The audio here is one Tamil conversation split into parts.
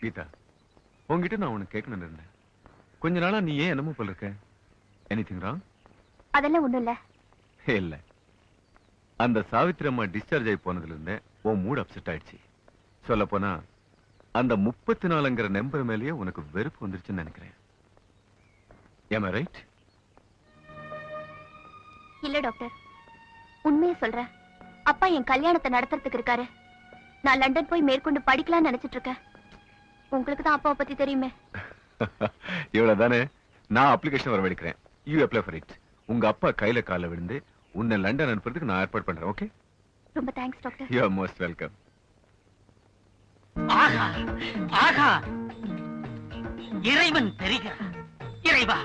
கீதா உன்கிட்ட நான் உனக்கு கேட்கணும்னு இருந்தேன். கொஞ்ச நாளா நீ ஏன் என்னமோ போல இருக்க? எனிதிங் ராங் அதெல்லாம் ஒண்ணும் இல்ல. இல்ல. அந்த சாவித்திரி அம்மா டிஸ்சார்ஜ் ஆகி போனதுல இருந்தே உன் மூட் அப்செட் ஆயிடுச்சு. சொல்ல போனா அந்த முப்பத்தி நாலுங்கிற நம்பர் மேலேயே உனக்கு வெறுப்பு வந்துருச்சுன்னு நினைக்கிறேன். ஏமா ரைட் இல்ல டாக்டர். உண்மையை சொல்றேன் அப்பா என் கல்யாணத்தை நடத்துறதுக்கு இருக்காரு. நான் லண்டன் போய் மேற்கொண்டு படிக்கலாம்னு நினைச்சிட்டு இருக்கேன். உங்களுக்கு தான் அப்பாவை பத்தி தெரியுமே. இவ்வளவுதானே? நான் அப்ளிகேஷன் வரவழைக்கிறேன் யூ அப்ளை ஃபார் இட் உங்க அப்பா கையில கால விழுந்து உன்னை லண்டன் அனுப்புறதுக்கு நான் ஏற்பாடு பண்றேன் ஓகே ரொம்ப thanks doctor. You are most welcome ஆகா ஆகா. இறைவன் தெரிகிறார். இறைவா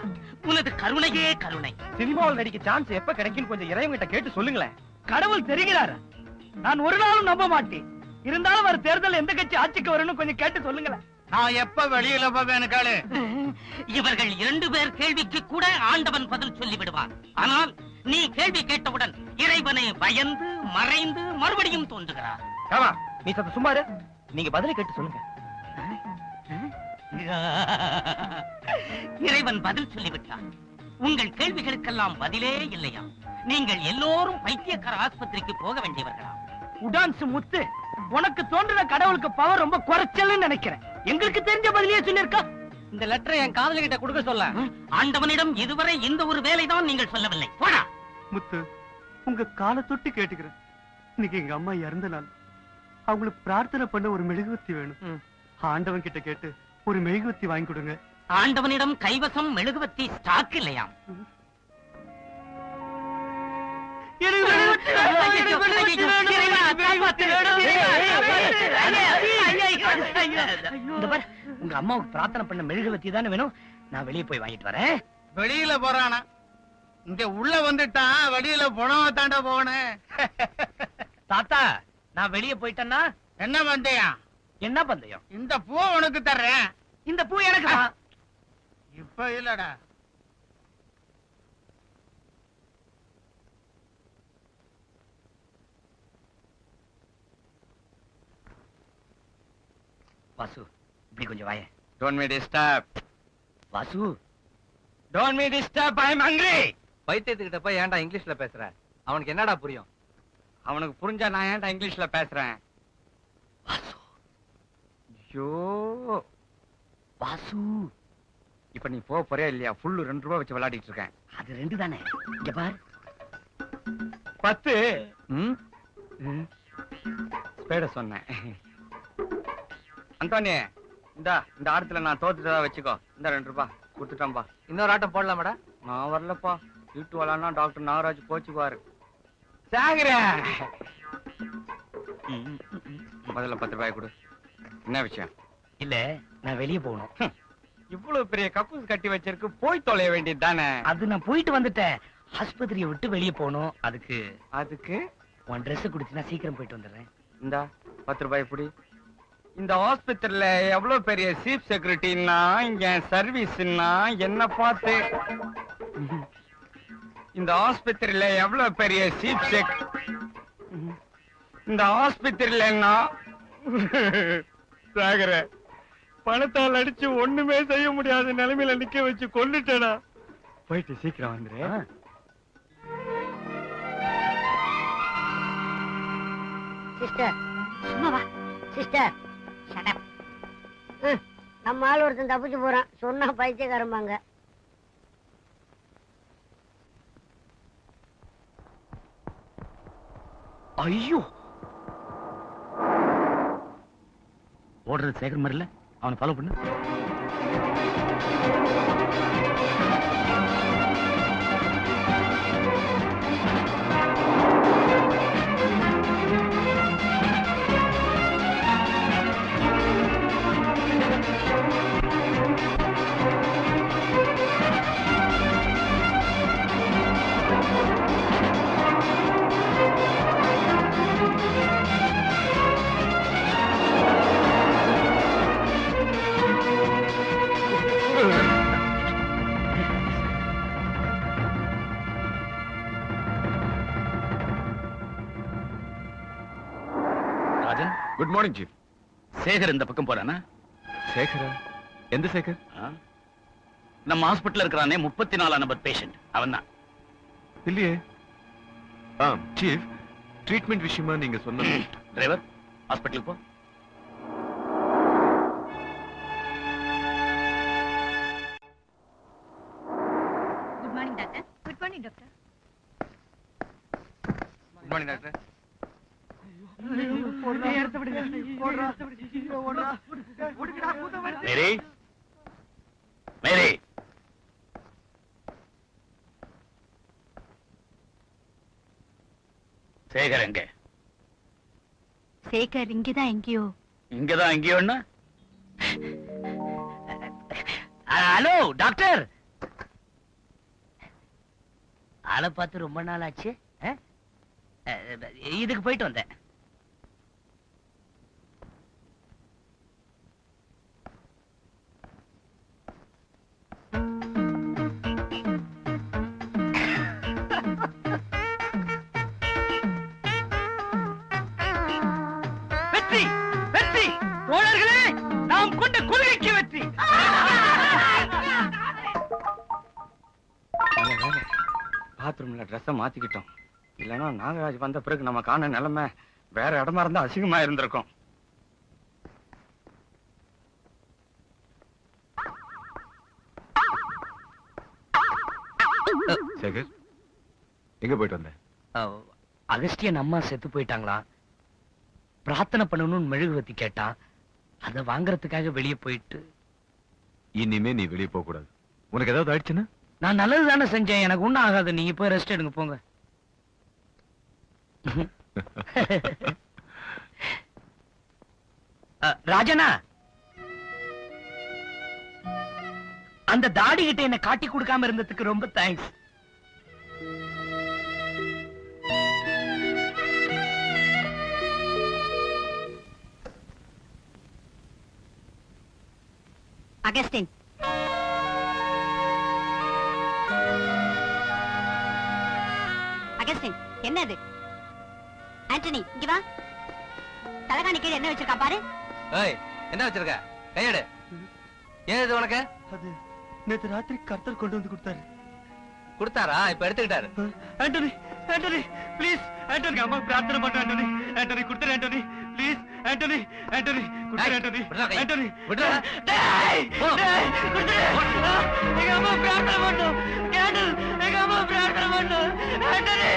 உனது கருணையே கருணை. சினிமாவில் நடிக்க சான்ஸ் எப்ப கிடைக்கும் கொஞ்சம் இறைவங்கிட்ட கேட்டு சொல்லுங்களேன். கடவுள் தெரிகிறார். நான் ஒரு நாளும் நம்ப மாட்டேன். இருந்தாலும் வர தேர்தல் எந்த கட்சி ஆட்சிக்கு வரணும் கொஞ்சம் கேட்டு சொல்லுங்களேன். நான் எப்ப வெளியில போவேன் காலு இவர்கள் இரண்டு பேர் கேள்விக்கு கூட ஆண்டவன் பதில் சொல்லி விடுவான் ஆனால் நீ கேள்வி கேட்டவுடன் இறைவனை பயந்து மறைந்து மறுபடியும் தோன்றுகிறார். ஆமா நீ சத்த சும்மா இரு. நீங்க பதிலை கேட்டு சொல்லுங்க. இறைவன் பதில் சொல்லிவிட்டான். உங்கள் கேள்விகளுக்கெல்லாம் பதிலே இல்லையா? நீங்கள் எல்லோரும் பைத்தியக்கார ஆஸ்பத்திரிக்கு போக வேண்டியவர்களா? உடான்ஸ் முத்து உனக்கு தோன்றுற கடவுளுக்கு பவர் ரொம்ப குறைச்சல்னு நினைக்கிறேன். எங்களுக்கு தெரிஞ்ச பதிலையே சொல்லிருக்கா இந்த லெட்டரை என் காதல கிட்ட கொடுக்க சொல்ல. ஆண்டவனிடம் இதுவரை இந்த ஒரு வேலைதான் நீங்கள் சொல்லவில்லை. போடா. முத்து உங்க காலை தொட்டு கேட்டுக்கிறேன். இன்னைக்கு எங்க அம்மா இறந்த நாள். அவங்களுக்கு பிரார்த்தனை பண்ண ஒரு மெழுகுவத்தி வேணும் ஆண்டவன் கிட்ட கேட்டு ஒரு மெழுகுவத்தி வாங்கி கொடுங்க ஆண்டவனிடம் கைவசம் மெழுகுவத்தி ஸ்டாக் இல்லையாம் உங்க அம்மாவுக்கு பிரார்த்தனை பண்ண மெழுகுவத்தி தானே வேணும் நான் வெளியே போய் வாங்கிட்டு வரேன் வெளியில போறானா இங்க உள்ள வந்துட்டான் வெளியில போனவ தாண்டா போகணும் தாத்தா நான் வெளியே போயிட்டேன்னா என்ன பந்தயா என்ன பந்தயம்? இந்த பூ உனக்கு தர்றேன். இந்த பூ எனக்கு இப்ப இல்லடா. வாசு இப்படி கொஞ்சம் வாய. Don't me disturb Vasu don't me disturb I am hungry பைத்தியத்துக்கிட்ட போய் ஏன்டா இங்கிலீஷ்ல பேசுற? அவனுக்கு என்னடா புரியும்? அவனுக்கு புரிஞ்சா நான் ஏன்டா இங்கிலீஷ்ல பேசுறேன்? ஐயோ. வாசு. இப்ப நீ போக போறியா இல்லையா? ஃபுல்லு ரெண்டு ரூபா வச்சு விளையாடிட்டு இருக்கேன். அது ரெண்டு தானே? இங்க பார். பத்து. ஸ்பேட சொன்னேன். அந்தோனி இந்தா இந்த ஆடத்துல நான் தோத்துட்டதா வச்சுக்கோ. இந்த ரெண்டு ரூபா கொடுத்துட்டேன்பா. இன்னொரு ஆட்டம் போடலாமாடா? நான் வரலப்பா. வீட்டு வரலான்னா டாக்டர் நாகராஜ் கோச்சுக்குவாரு. சாகுற. முதல்ல பத்து ரூபாய் கொடு. என்ன விஷயம்? இல்ல நான் வெளியே போகணும். இவ்வளவு பெரிய கக்கூஸ் கட்டி வச்சிருக்கு போய் தொலைய வேண்டியது தானே அது நான் போயிட்டு வந்துட்டேன். ஆஸ்பத்திரியை விட்டு வெளியே போகணும். அதுக்கு அதுக்கு? உன் Dress குடுத்து சீக்கிரம் போயிட்டு வந்துடுறேன். இந்த பத்து ரூபாய் புடி. இந்த ஹாஸ்பிட்டல்ல எவ்வளவு பெரிய சீப் செக்யூரிட்டின்னா இங்க சர்வீஸ்னா என்ன பார்த்து. இந்த ஆஸ்பத்திரியில எவ்வளவு பெரிய சீப் செக்? இந்த ஆஸ்பத்திரியிலன்னா சாகர பணத்தால் அடிச்சு ஒண்ணுமே செய்ய முடியாத நிலைமையில நிக்க வச்சு கொண்டுட்டேனா? போயிட்டு சீக்கிரம் வந்துரு. சிஸ்டர் சும்மா வா. சிஸ்டர் நம்ம ஆள் ஒருத்தன் தப்பிச்சு போறான். சொன்னா பைத்தியக்காரம்பாங்க ஐயோ. ஓடுறது சேகர் மாதிரி இல்ல? அவனை ஃபாலோ பண்ணு. குட் மார்னிங் சீஃப் சேகர் இந்த பக்கம் போறானா? சேகரா? எந்த சேகர்? நம்ம ஹாஸ்பிட்டல் இருக்கிறானே முப்பத்தி நாலாம் நம்பர் பேஷண்ட் அவன் தான் இல்லையே. ஆ சீஃப் ட்ரீட்மெண்ட் விஷயமா நீங்க சொன்ன டிரைவர் ஹாஸ்பிட்டலுக்கு போ. Good morning doctor good morning doctor good morning doctor Mary. Mary. Sekar எங்க? சேகர் இங்கதான் எங்கேயோ. இங்கதான் எங்கேயோன்னா ஹலோ டாக்டர். ஆளை பார்த்து ரொம்ப நாள் ஆச்சு இதுக்கு போயிட்டு வந்தேன். ட்ரெஸ்ஸை மாத்திக்கிட்டோம். இல்லைன்னா நாகராஜ் வந்த பிறகு நம்ம காண நிலைமை வேற இடமா இருந்தா அசிங்கமா இருந்திருக்கும். சேகர் எங்க போயிட்டு வந்த? அஹ், அகஸ்டியன் அம்மா செத்து போயிட்டாங்களா? பிரார்த்தனை பண்ணணும்னு மெழுகுவத்தி கேட்டான். அதை வாங்குறதுக்காக வெளியே போயிட்டு. இனிமே நீ வெளியே போக கூடாது உனக்கு ஏதாவது ஆயிடுச்சுன்னா? நான் நல்லது தானே செஞ்சேன். எனக்கு ஒண்ணும் ஆகாது. நீங்க போய் ரெஸ்ட் எடுங்க போங்க. ராஜனா! அந்த தாடி கிட்ட என்ன காட்டி கொடுக்காம இருந்ததுக்கு ரொம்ப தேங்க்ஸ் அகஸ்டின் என்னது? ஆண்டனி இங்க வா. தலகாணி கீழே என்ன வச்சிருக்கா பாரு. ஏய் என்ன வச்சிருக்க? கையெடு. ஏன் இது உனக்கு? அது நேத்து ராத்திரி கர்த்தர் கொண்டு வந்து கொடுத்தாரு. கொடுத்தாரா? இப்ப எடுத்துக்கிட்டாரு. Antony Antony please. ஆண்டனி அம்மா பிரார்த்தனை பண்ண ஆண்டனி. ஆண்டனி கொடுத்துரு ஆண்டனி. ப்ளீஸ். ஆண்டனி ஆண்டனி கொடுத்துரு ஆண்டனி. ஆண்டனி விட்றா. டேய். டேய் கொடுத்துரு. எங்க அம்மா பிரார்த்தனை பண்ணும் கேண்டல் எங்க அம்மா பிரார்த்தனை பண்ணும் ஆண்டனி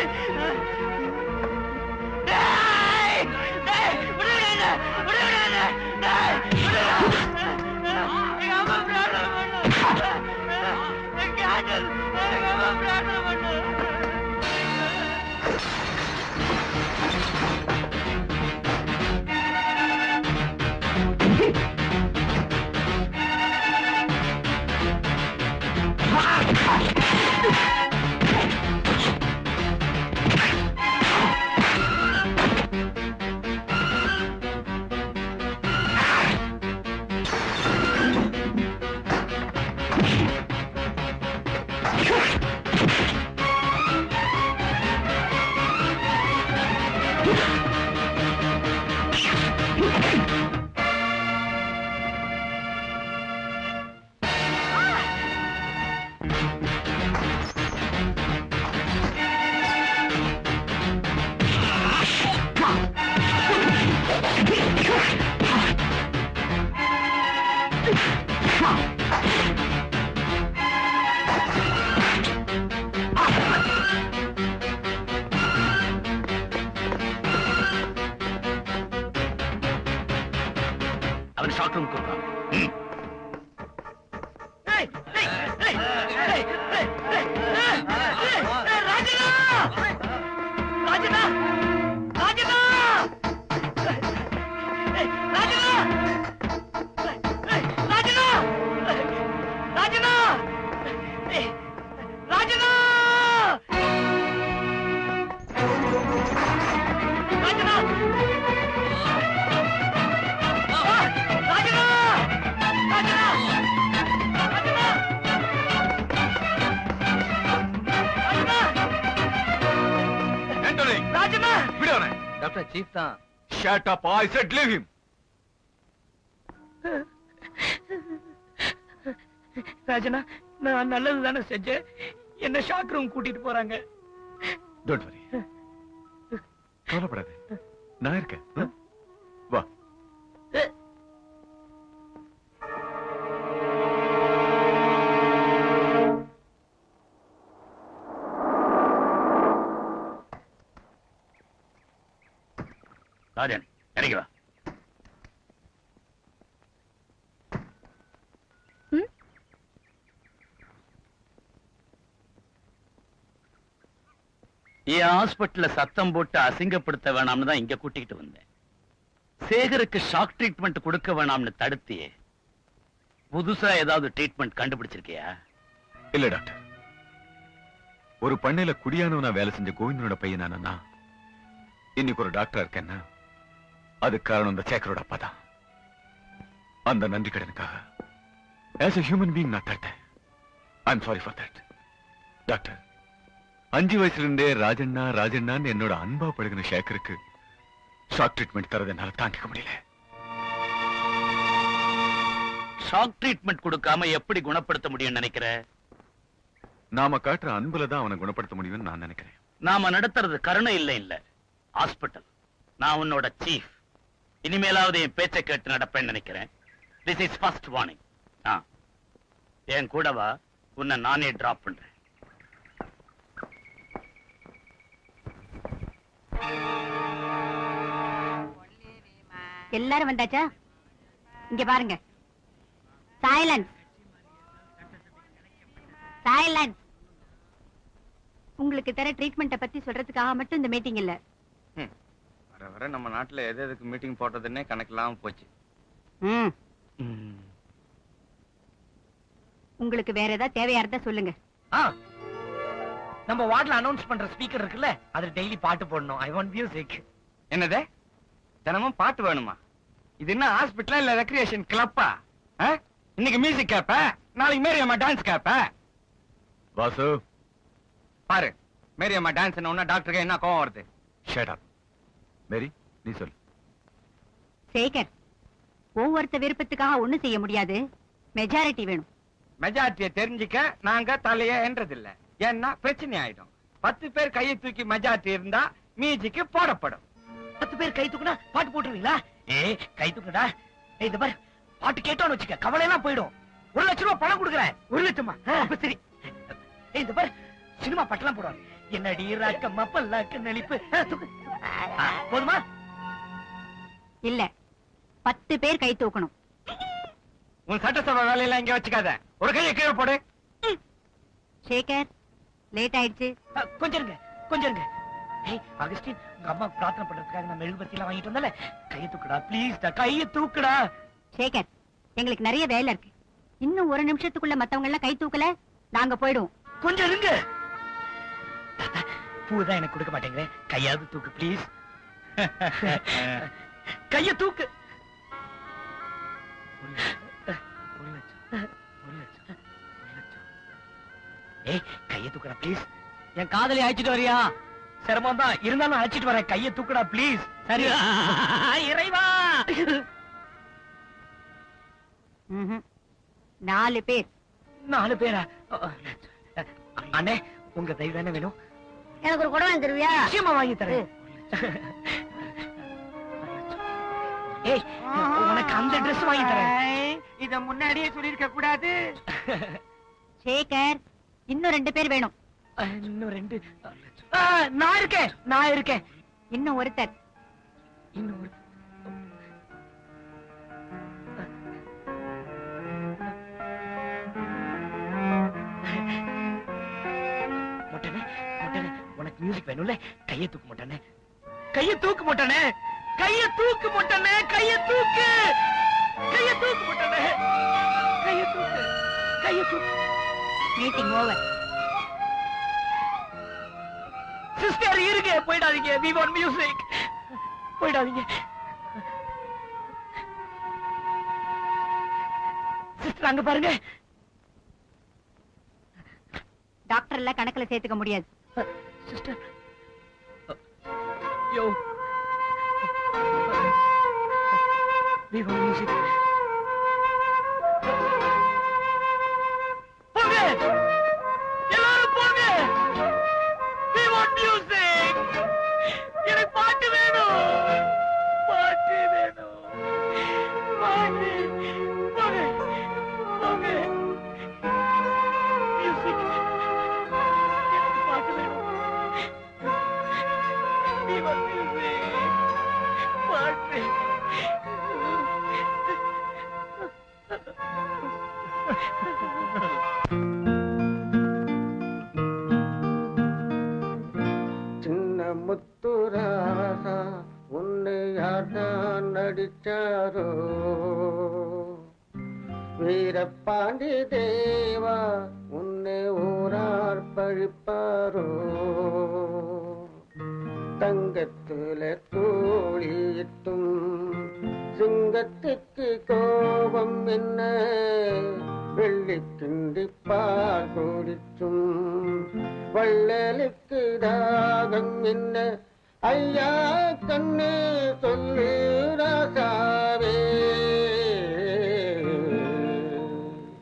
真够大 தான் shut up I said leave him ராஜனா நான் நல்லது தானே செஞ்சேன். என்ன ஷாக் ரூம் கூட்டிட்டு போறாங்க. டோன்ட் வரி கவலைப்படாத. நான் இருக்கேன். ராஜன் இறங்கி வா? என் ஹாஸ்பிட்டல்ல சத்தம் போட்டு அசிங்கப்படுத்த வேணாம்னு தான் இங்க கூட்டிக்கிட்டு வந்தேன். சேகருக்கு ஷாக் ட்ரீட்மெண்ட் கொடுக்க வேணாம்னு தடுத்தியே. புதுசா ஏதாவது ட்ரீட்மெண்ட் கண்டுபிடிச்சிருக்கியா? இல்ல டாக்டர். ஒரு பண்ணையில குடியானவனா வேலை செஞ்ச கோவிந்தனோட பையன் நானா இன்னைக்கு ஒரு டாக்டரா இருக்கேன்னா அது காரணம் அந்த சேக்கரோட அப்பா தான். அந்த நன்றி கடனுக்காக ஆஸ் a ஹியூமன் பீங் நான் தட்டேன் I am sorry for that doctor அஞ்சு வயசுல இருந்தே ராஜண்ணா ராஜண்ணான்னு என்னோட அன்பா பழகின சேகருக்கு ஷாக் ட்ரீட்மெண்ட் தரது என்னால தாங்கிக்க முடியல. ஷாக் ட்ரீட்மெண்ட் கொடுக்காம எப்படி குணப்படுத்த முடியும்னு நினைக்கிற? நாம காட்டுற அன்புல தான் அவனை குணப்படுத்த முடியும்னு நான் நினைக்கிறேன். நாம நடத்துறது கருணை இல்ல இல்ல ஹாஸ்பிட்டல் நான் உன்னோட சீஃப் இனிமேலாவது என் பேச்சை கேட்டு நடப்பேன்னு நினைக்கிறேன். திஸ் இஸ் ஃபர்ஸ்ட் வார்னிங் ஆ. என் கூட வா உன்னை நானே டிராப் பண்றேன். எல்லாரும் வந்தாச்சா? இங்க பாருங்க. சைலன்ஸ் சைலன்ஸ் உங்களுக்கு தர ட்ரீட்மெண்ட்டை பத்தி சொல்றதுக்காக மட்டும் இந்த மீட்டிங் இல்ல. வர நம்ம நாட்டுல எது எதுக்கு மீட்டிங் போட்டதுன்னே கணக்கில்லாம போச்சு. உங்களுக்கு வேற ஏதாவது தேவையா இருந்தா சொல்லுங்க. ஆ. நம்ம வார்ட்ல அனௌன்ஸ் பண்ற ஸ்பீக்கர் இருக்குல்ல அதுல டெய்லி பாட்டு போடணும். ஐ வாண்ட் மியூசிக் என்னது? தினமும் பாட்டு வேணுமா? இது என்ன ஹாஸ்பிட்டலா இல்ல ரெக்ரியேஷன் கிளப்பா இன்னைக்கு மியூசிக் கேப்ப? நாளைக்கு மேரி அம்மா டான்ஸ் கேப்ப? வாசு. பாரு மேரி அம்மா டான்ஸ் என்ன டாக்டருக்கு என்ன கோவம் வருது? ஷட் அப் மேரி நீ சொல். சேகர் ஒவ்வொருத்த விருப்பத்துக்காக ஒண்ணும் செய்ய முடியாது. மெஜாரிட்டி வேணும். மெஜாரிட்டியை தெரிஞ்சுக்க நாங்க தலையே என்றதில்ல. ஏன்னா பிரச்சனை ஆயிடும். பத்து பேர் கையை தூக்கி மெஜாரிட்டி இருந்தா மியூசிக்கு போடப்படும். பத்து பேர் கை தூக்குனா பாட்டு போட்டுருவீங்களா? ஏய் கை தூக்குடா. இந்த பாரு. பாட்டு கேட்டோன்னு வச்சுக்க கவலை எல்லாம் போயிடும். ஒரு லட்சம் ரூபாய் பணம் கொடுக்குறேன். ஒரு லட்சமா? அப்ப சரி. இந்த பாரு. சினிமா பாட்டெல்லாம் போடுவாங்க. என்னடி ராக்கம்மா பல்லாக்கு நெளிப்பு போதுமா? இல்ல. பத்து பேர் கை தூக்கணும். உன் சட்டசபை வேலையெல்லாம் இங்க வச்சுக்காத. ஒரு கையை கீழே போடு. சேகர் லேட் ஆயிடுச்சு. கொஞ்சம் இருங்க கொஞ்சம் இருங்க. ஏய் அகஸ்டின் உங்க அம்மா பிரார்த்தனை பண்றதுக்காக நான் மெழுகுபத்தி எல்லாம் வாங்கிட்டு வந்தல கையை தூக்குடா ப்ளீஸ் கையை தூக்குடா. சேகர் எங்களுக்கு நிறைய வேலை இருக்கு. இன்னும் ஒரு நிமிஷத்துக்குள்ள மத்தவங்க எல்லாம் கை தூக்கல நாங்க போயிடுவோம். கொஞ்சம் இருங்க. பூ தான் எனக்கு கொடுக்க மாட்டேங்கிறேன். கையாவது தூக்கு ப்ளீஸ் கைய தூக்கு. ஏய் கைய தூக்குடா ப்ளீஸ் என் காதலி அழைச்சிட்டு வரியா? சிரமம் தான் இருந்தாலும் அழைச்சிட்டு வரேன். கைய தூக்குடா ப்ளீஸ் சரி. இறைவா. நாலு பேர். நாலு பேரா? அண்ணே உங்க தயவு தானே வேணும்? எனக்கு ஒரு குடம் வாங்கி தருவியா? நிச்சயமா வாங்கி தரேன். ஏய் உனக்கு அந்த Dress வாங்கி தரேன். இத முன்னாடியே சொல்லிருக்க கூடாது. சேகர் இன்னும் ரெண்டு பேர் வேணும். இன்னும் ரெண்டு. நான் இருக்கேன் நான் இருக்கேன். இன்னும் ஒருத்தர். இன்னும் ஒரு மியூசிக் வேணும்ல கையை தூக்க மாட்டானே. கையை தூக்க மாட்டானே கையை தூக்க மாட்டானே கையை தூக்கு. கையை தூக்க மாட்டானே கையை தூக்கு கையை தூக்கு. மீட்டிங் ஓவர் சிஸ்டர் இருங்க போயிடாதீங்க. வி வாண்ட் மியூசிக் போயிடாதீங்க. சிஸ்டர் அங்க பாருங்க. டாக்டர் எல்லாம் கணக்குல சேர்த்துக்க முடியாது. Sister. Uh, yo. Uh, uh, viva music. Thank. Pandi தேவா உன்னை ஊரார் பழிப்பாரோ. தங்கத்துல தோழியிட்டும் சிங்கத்துக்கு கோபம் என்ன? வெள்ளி கிண்டி பால் வள்ளலுக்கு தாகம் என்ன? ஐயா கண்ணு சொல்லு ராசாவே.